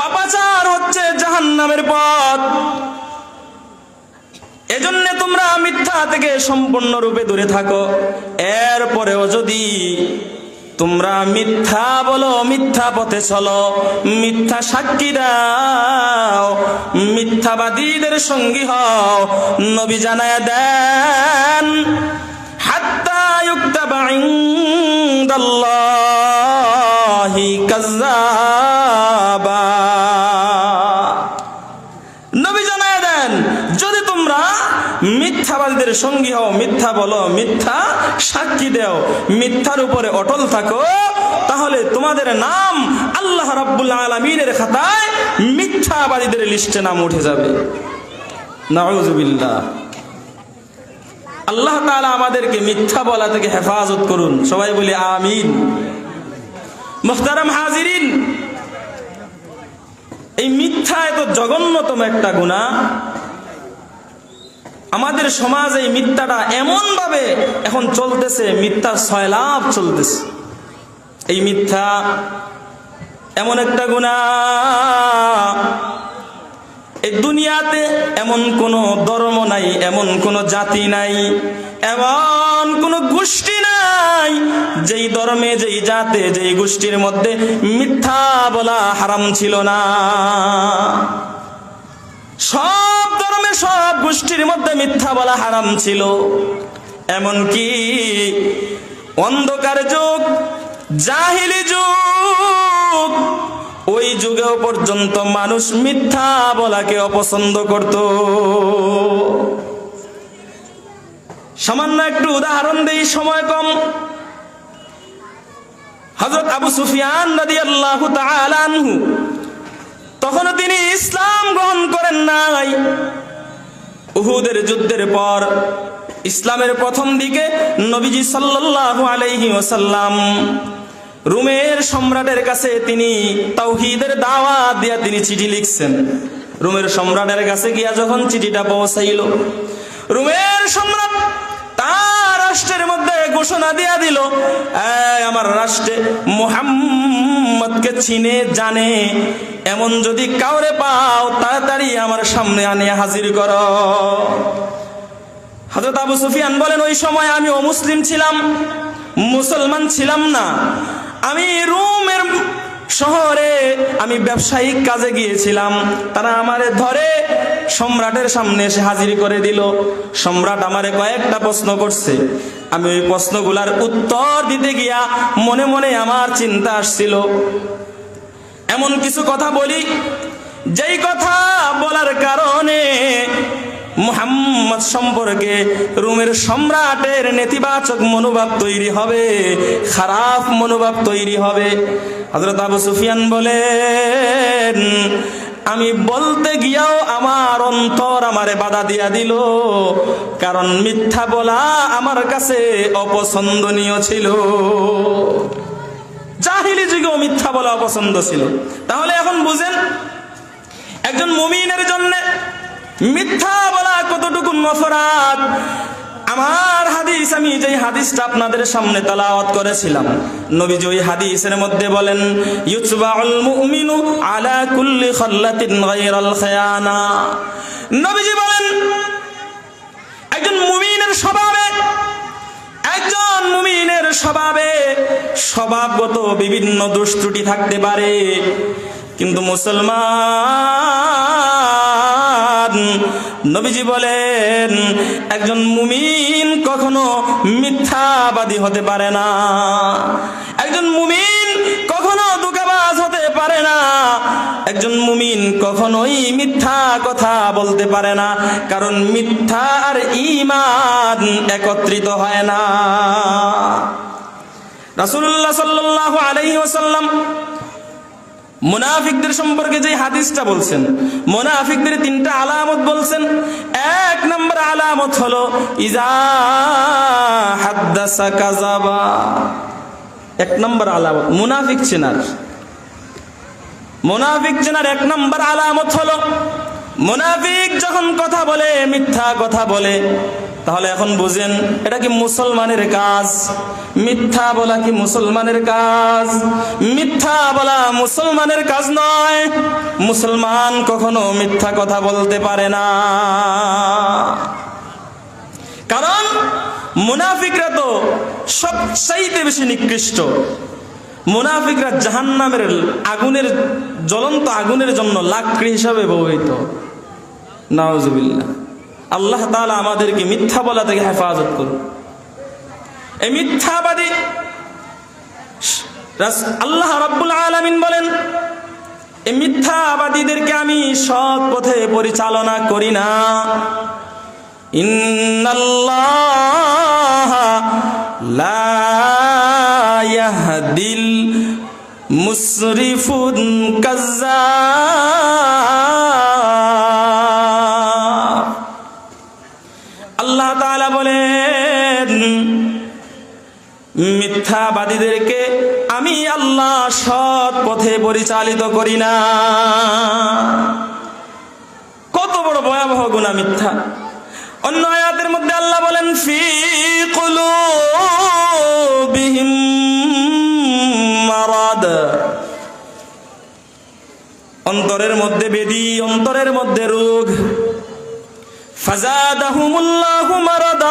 পাপাচার হচ্ছে জাহান্নামের পথ। এজন্য তোমরা মিথ্যা থেকে সম্পূর্ণরূপে দূরে থাকো। এরপরেও যদি তোমরা মিথ্যা বলো, মিথ্যা পথে চলো, মিথ্যা সাক্ষী দাও, মিথ্যাবাদীদের সঙ্গী হও, নবী জানায় দেন, হাত্তা ইউক্তাবা ইনদাল্লাহি মিথ্যাবাদীদের সঙ্গী হও, মিথ্যা বলো, মিথ্যা সাক্ষী দেও, মিথ্যার উপরে অটল থাকো, তাহলে তোমাদের নাম আল্লাহ রাব্বুল আলমিনের খাতায় মিথ্যাবাদীদের লিস্টে নাম উঠে যাবে। নাউজুবিল্লাহ। আল্লাহ তাআলা আমাদেরকে মিথ্যা বলা থেকে হেফাজত করুন। সবাই বলে আমিন। মুখতারাম হাজিরিন, এই মিথ্যা এত জঘন্যতম একটা গুণা আমাদের সমাজে এই মিথ্যাটা এমন ভাবে এখন চলতেছে, মিথ্যার সয়লাভ চলতেছে। এই মিথ্যা এমন একটা গুণা। এই দুনিয়াতে এমন কোন ধর্ম নাই, এমন কোন জাতি নাই, এমন কোন গোষ্ঠী নাই, যেই ধর্মে, যেই জাতে, যেই গোষ্ঠীর মধ্যে মিথ্যা বলা হারাম ছিল না। সব সব গোষ্ঠীর মধ্যে মিথ্যা বলা হারাম ছিল। এমনকি অন্ধকার যুগ, জাহিলি যুগ, ওই যুগেও পর্যন্ত মানুষ মিথ্যা বলাকে অপছন্দ করত। সামান্য একটু উদাহরণ দেই, সময় কম। হজরত আবু সুফিয়ান নদী আল্লাহ তখনও তিনি ইসলাম গ্রহণ করেন নাই। উহুদের যুদ্ধের পর ইসলামের প্রথম দিকে নবীজি সাল্লাল্লাহু আলাইহি ওয়াসাল্লাম রুমের সম্রাটের কাছে তিনি তাওহীদের দাওয়াত দিয়া তিনি চিঠি লিখছেন। রুমের সম্রাটের কাছে গিয়া যখন চিঠিটা পৌঁছাইল, রুমের সম্রাট রাষ্ট্রের মধ্যে ঘোষণা দিয়া দিল আমার রাষ্ট্রে মোহাম্মদকে চিনে, জানে। এমন যদি কাউরে পাও, তাড়াতাড়ি আমার সামনে আনে, হাজির কর। হজরত আবু সুফিয়ান বলেন, ওই সময় আমি অমুসলিম ছিলাম, মুসলমান ছিলাম না। আমি রোমের শহরে আমি ব্যবসায়িক কাজে গিয়েছিলাম। তারা আমারে ধরে সম্রাটের সামনে এসে হাজির করে দিল। সম্রাট আমারে কয়েকটা প্রশ্ন করছে। আমি ওই প্রশ্নগুলার উত্তর দিতে গিয়া মনে মনে আমার চিন্তা আসছিল। এমন কিছু কথা বলি, যেই কথা বলার কারণে মুহাম্মদ সম্পর্কে রুমের সম্রাটের নেতিবাচক মনোভাব তৈরি হবে, খারাপ মনোভাব তৈরি হবে। হজরত আবু সুফিয়ান বলেন, আমি বলতে গিয়াও আমার অন্তর আমারে বাধা দিয়া দিল, কারণ মিথ্যা বলা আমার কাছে অপছন্দনীয় ছিল। জাহিলি যুগেও মিথ্যা বলা অপছন্দ ছিল। তাহলে এখন বুঝেন, একজন মুমিনের জন্য মিথ্যা বলা কতটুকু নফরাত? আমার হাদিস, আমি যেই হাদিসটা আপনাদের সামনে তালাওয়াত করেছিলাম, নবীজি ওই হাদিসের মধ্যে বলেন, ইউতবাউল মুমিনু আলা কুল্লি খাল্লাতিন গায়রাল খায়ানা। নবীজি বলেন, একজন মুমিনের স্বভাবে, একজন মুমিনের স্বভাবে স্বভাবগত বিভিন্ন দোষ ত্রুটি থাকতে পারে, কিন্তু মুসলমান নবীজি বলেন, একজন মুমিন কখনো মিথ্যাবাদী হতে পারে না। একজন মুমিন কখনো দুকাবাজ হতে পারে না। একজন মুমিন কখনোই মিথ্যা কথা বলতে পারে না, কারণ মিথ্যা আর ইমান একত্রিত হয় না। রাসূলুল্লাহ সাল্লাল্লাহু আলাইহি ওয়াসাল্লাম মুনাফিকদের সম্পর্কে যে হাদিসটা বলছেন, মোনাফিকদের তিনটা আলামত বলছেন। এক নম্বর আলামত হলো, ইজা কাজাবা এক নম্বর আলামত, মুনাফিক চেনার। মুনাফিক চেনার এক নম্বর আলামত হলো, মুনাফিক যখন কথা বলে, মিথ্যা কথা বলে তাহলে এখন বুঝেন, এটা কি মুসলমানের কাজ? মিথ্যা বলা কি মুসলমানের কাজ? মিথ্যা বলা মুসলমানের কাজ নয়। মুসলমান কখনো মিথ্যা কথা বলতে পারে না। কারণ মুনাফিকরা তো সবচাইতে বেশি নিকৃষ্ট। মুনাফিকরা জাহান্নামের আগুনের, জ্বলন্ত আগুনের জন্য লাকড়ি হিসাবে ব্যবহৃত। নাওজুবিল্লাহ আল্লাহ তালা আমাদেরকে মিথ্যা বলা থেকে হেফাজত করুন। এই মিথ্যাবাদী আল্লাহ রাব্বুল আলামিন বলেন, এই মিথ্যাবাদীদেরকে আমি সৎ পথে পরিচালনা করি না। ইন্নাল্লাহ মুসরিফুন কাজ্জাব। মিথ্যাবাদীদেরকে আমি আল্লাহ সৎ পথে পরিচালিত করি না। কত বড় ভয়াবহ গুণা মিথ্যা। অন্য আয়াতের মধ্যে আল্লাহ বলেন, ফি কুলুবিহিম মারাদ। অন্তরের মধ্যে বেদি, অন্তরের মধ্যে রোগ। ফাজাদাহুমুল্লাহু মারাদা।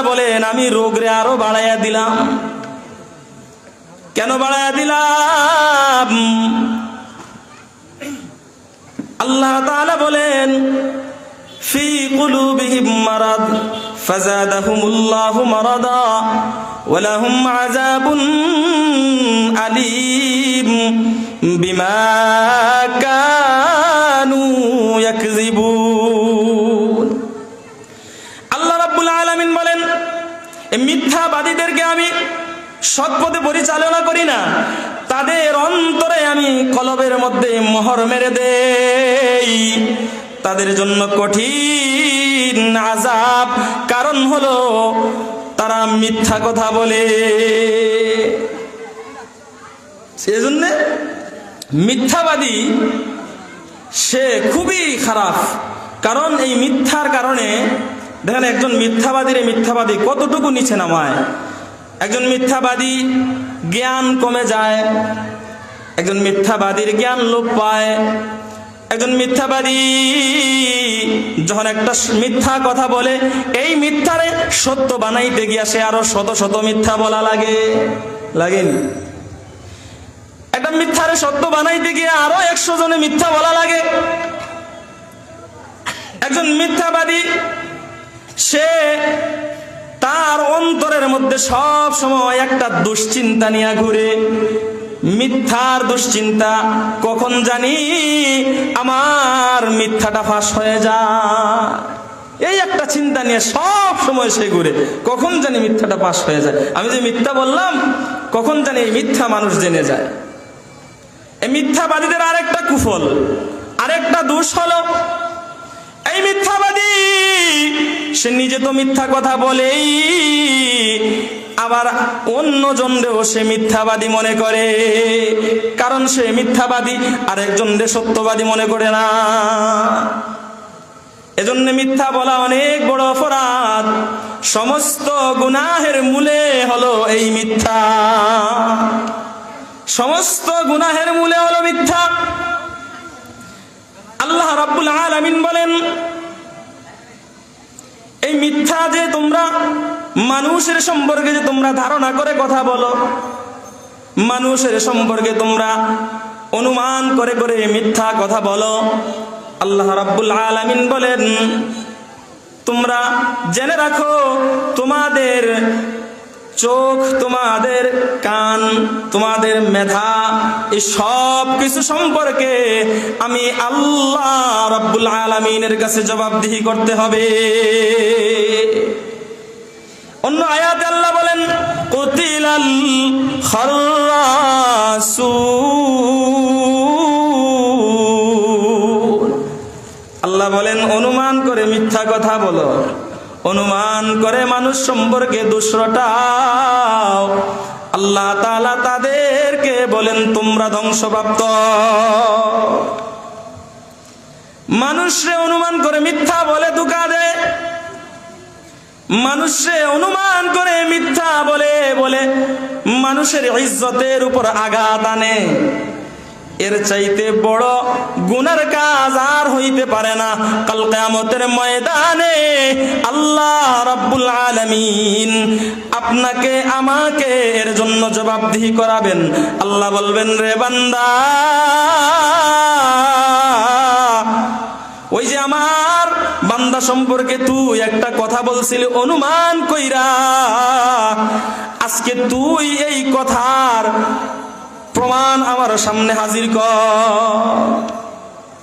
আল্লাহ বলেন, আমি রোগরে আরও বাড়াইয়া দিলাম। কেন বাড়াইয়া দিলাম? আল্লাহ তাআলা বলেন, ফি কুলুবিহিম মারাদ, ফাজাদাহুমুল্লাহু মারাদা, ওয়ালাহুম আযাবুন আলীম বিমা কানু ইয়াকযিবুন আল্লাহ রাব্বুল আলামিন বলেন এই মিথ্যাবাদীদেরকে আমি সৎপথে পরিচালনা করি না। তাদের অন্তরে আমি কলবের মধ্যে মোহর মেরে দেই। তাদের জন্য কঠিন আজাব কারণ হলো, তারা মিথ্যা কথা বলে। সেজন্য মিথ্যাবাদী, সে খুবই খারাপ। কারণ এই মিথ্যার কারণে দেখেন একজন মিথ্যাবাদীর মিথ্যাবাদী কতটুকু নিচে নামায়? একজন মিথ্যাবাদী জ্ঞান কমে যায়, একজন মিথ্যাবাদীর জ্ঞান লোপ পায়, একজন মিথ্যাবাদী যখন একটা মিথ্যা কথা বলে, এই মিথ্যারে সত্য বানাইতে গিয়া সে আরও শত শত মিথ্যা বলা লাগে লাগেনি একটা মিথ্যারে সত্য বানাইতে গিয়ে আরও একশো জনে মিথ্যা বলা লাগে। একজন মিথ্যাবাদী সে তার অন্তরের মধ্যে সব সময় একটা দুশ্চিন্তা নিয়ে ঘুরে। মিথ্যার দুশ্চিন্তা, কখন জানি আমার মিথ্যাটা ফাঁস হয়ে যায়। এই একটা চিন্তা নিয়ে সব সময় সে ঘুরে, কখন জানি মিথ্যাটা পাশ হয়ে যায়। আমি যে মিথ্যা বললাম, কখন জানি এই মিথ্যা মানুষ জেনে যায়। এই মিথ্যাবাদীদের আরেকটা কুফল, আরেকটা দোষ হলো, এই মিথ্যাবাদী সে নিজে তো মিথ্যা কথা বলেই, আবার অন্য জনরেও সে মিথ্যাবাদী মনে করে। কারণ সে মিথ্যাবাদী আরেকজন রে সত্যবাদী মনে করে না। এজন্য মিথ্যা বলা অনেক বড় অপরাধ। সমস্ত গুনাহের মূলে হলো এই মিথ্যা। সমস্ত গুনাহের মূলে হলো মিথ্যা। আল্লাহ রাব্বুল আলামিন বলেন এই মিথ্যা যে তোমরা, মানুষের সম্পর্কে যে তোমরা ধারণা করে কথা বলো, মানুষের সম্পর্কে তোমরা অনুমান করে করে মিথ্যা কথা বলো। আল্লাহ রাব্বুল আলামিন বলেন, তোমরা জেনে রাখো, তোমাদের চোখ তোমাদের কান, তোমাদের মেধা, এই সব কিছু সম্পর্কে আমি আল্লাহ রাব্বুল আলামিনের কাছে জবাবদিহি করতে হবে। অন্য আয়াতে আল্লাহ বলেন, কুতিলাল খাররাসুন আল্লাহ বলেন, অনুমান করে মিথ্যা কথা বলো। অনুমান করে মানুষ সম্পর্কে দুশ্রটাও আল্লাহ তাআলা তাদেরকে বলেন, তোমরা ধ্বংসপ্রাপ্ত। মানুষরে অনুমান করে মিথ্যা বলে দুকা দেয় মানুষে অনুমান করে মিথ্যা বলে বলে মানুষের ইজ্জতের উপর আঘাত আনে। এর চাইতে বড় গুনার কাজ আর হইতে পারে না। কাল কিয়ামতের ময়দানে আল্লাহ রাব্বুল আলামিন আপনাকে, আমাকে এর জন্য জবাবদিহি করাবেন। আল্লাহ বলবেন, রে বান্দা, ওই যে আমার বান্দা সম্পর্কে তুই একটা কথা বলছিলি, অনুমান কইরা, আজকে তুই এই কথার প্রমাণ আমার সামনে হাজির কর।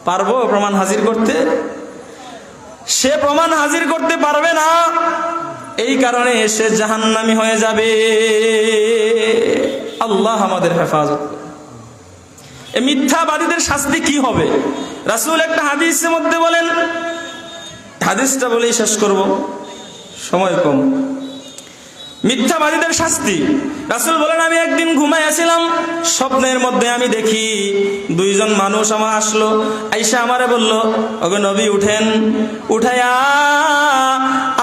পারব প্রমাণ হাজির করতে? সে প্রমাণ হাজির করতে পারবে না, এই কারণে সে জাহান্নামি হয়ে যাবে। আল্লাহ আমাদের হেফাজত। এ মিথ্যাবাদীদের শাস্তি কি হবে? রাসূল একটা হাদিসের মধ্যে বলেন, হাদিসটা বলেই শেষ করব। সময় কম। মিথ্যাবাদীদের শাস্তি। রাসুল বলেন, আমি একদিন ঘুমাইয়াছিলাম, স্বপ্নের মধ্যে আমি দেখি দুইজন মানুষ আমার আসলো। আইসা আমারে বলল, ওগো নবী, উঠেন। উঠাইয়া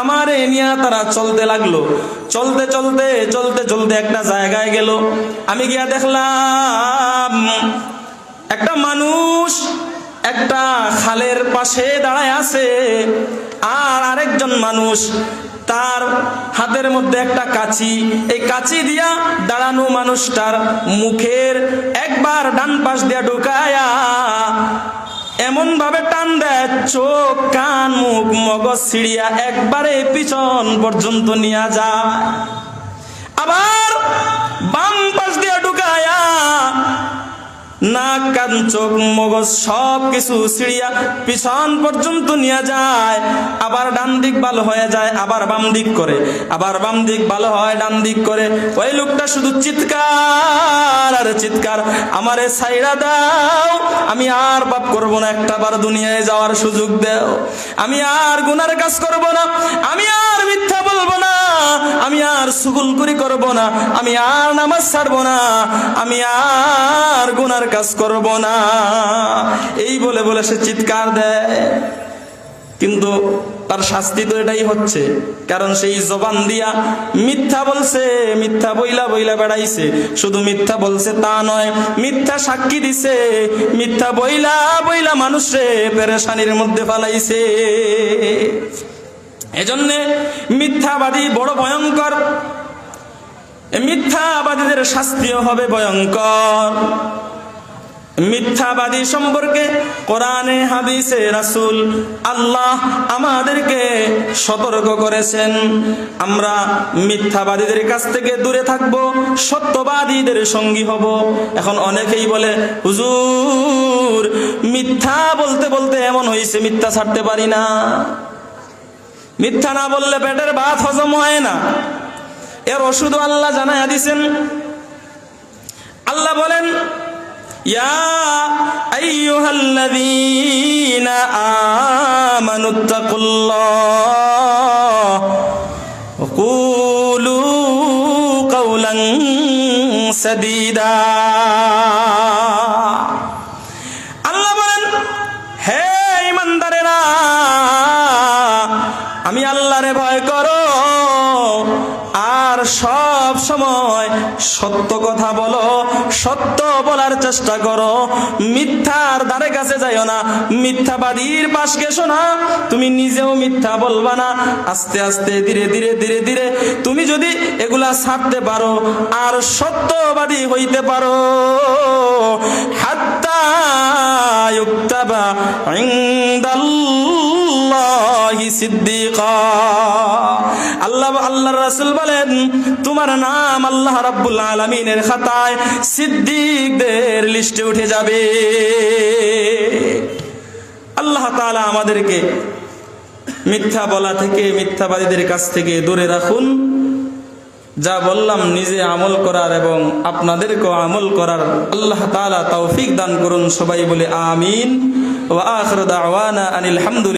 আমারে নিয়ে তারা চলতে লাগল। চলতে চলতে চলতে চলতে একটা জায়গায় গেল। আমি গিয়া দেখলাম, একটা মানুষ একটা খালের পাশে দাঁড়ায় আছে, আর আরেকজন মানুষ তার হাতের মধ্যে একটা কাঁচি। এই কাঁচি দিয়া দাঁড়ানো মানুষটার মুখের একবার ডান পাশ দিয়া ঢুকায়া এমন ভাবে টান দেয়, চোখ, কান, মুখ, মগজ ছিড়িয়া একবারে পিছন পর্যন্ত নিয়ে যায়। আবার বাম পাশ দিয়ে ঢুকায়া নাক, কান, চোখ, মগজ সব কিছু ছিড়িয়া পিছন পর্যন্ত নিয়ে যায়। আবার ডান দিক ভালো হয়ে যায়, আবার বাম দিক করে। আবার বাম দিক ভালো হয়, ডান দিক করে। ওই লোকটা শুধু চিৎকার আর চিৎকার, আমারে সাইরা দাও, আমি আর পাপ করব না, একটা বার দুনিয়ায় যাওয়ার সুযোগ দাও। আমি আর গুনার কাজ করব না, আমি আর মিথ্যা বলব না, আমি আর সুগুল করি করব না, আমি আর নামাজ ছাড়বো না, আমি আর গুনার কাজ করব না। এই বলে বলে সে চিৎকার দেয়। কিন্তু তার শাস্তি তো এটাই হচ্ছে। কারণ সেই জবান দিয়া মিথ্যা বলছে, মিথ্যা বইলা বইলা বেড়াইছে। শুধু মিথ্যা বলছে তা নয়, মিথ্যা সাক্ষী দিছে। মিথ্যা বইলা বইলা মানুষে পেরেশানির মধ্যে ফালাইছে। এজন্যে মিথ্যাবাদী বড় ভয়ঙ্কর। মিথ্যাবাদীদের শাস্তিও হবে ভয়ঙ্কর। মিথ্যাবাদী সম্পর্কে কোরআনে, হাদিসে রাসূল আল্লাহ আমাদেরকে সতর্ক করেছেন। আমরা মিথ্যাবাদীদের কাছ থেকে দূরে থাকব, সত্যবাদীদের সঙ্গী হব। এখন অনেকেই বলে, হুজুর, মিথ্যা বলতে বলতে এমন হয়েছে মিথ্যা ছাড়তে পারি না। মিথ্যা না বললে পেটের ভাত হজম হয় না। এর ওষুধ আল্লাহ জানাইয়া দিছেন। আল্লাহ বলেন يا أيها الذين آمنوا اتقوا الله وقولوا قولا سديدا. সব সময় সত্য কথা বলো, সত্য বলার চেষ্টা করো। মিথ্যার দ্বারে কাছে যাইও না, মিথ্যাবাদীর পাশ গেছো না তুমি নিজেও মিথ্যা বলবা না। আস্তে আস্তে ধীরে ধীরে ধীরে ধীরে তুমি যদি এগুলা ছাড়তে পারো, আর সত্যবাদী হইতে পারো। হাত্তা ইনদাল্লাহি সিদ্দিকা। আল্লাহ বলেন, তোমার নাম আল্লাহ খাতায় সিদ্দিকদের লিস্টে উঠে যাবে। আল্লাহ আমাদেরকে মিথ্যা বলা থেকে, মিথ্যাবাদীদের কাছ থেকে দূরে রাখুন। যা বললাম নিজে আমল করার এবং আপনাদেরকেও আমল করার আল্লাহ তাআলা তৌফিক দান করুন সবাই বলে আমিন। ওয়া আখির দাওয়ানা আনিল হামদুলিল্লাহ।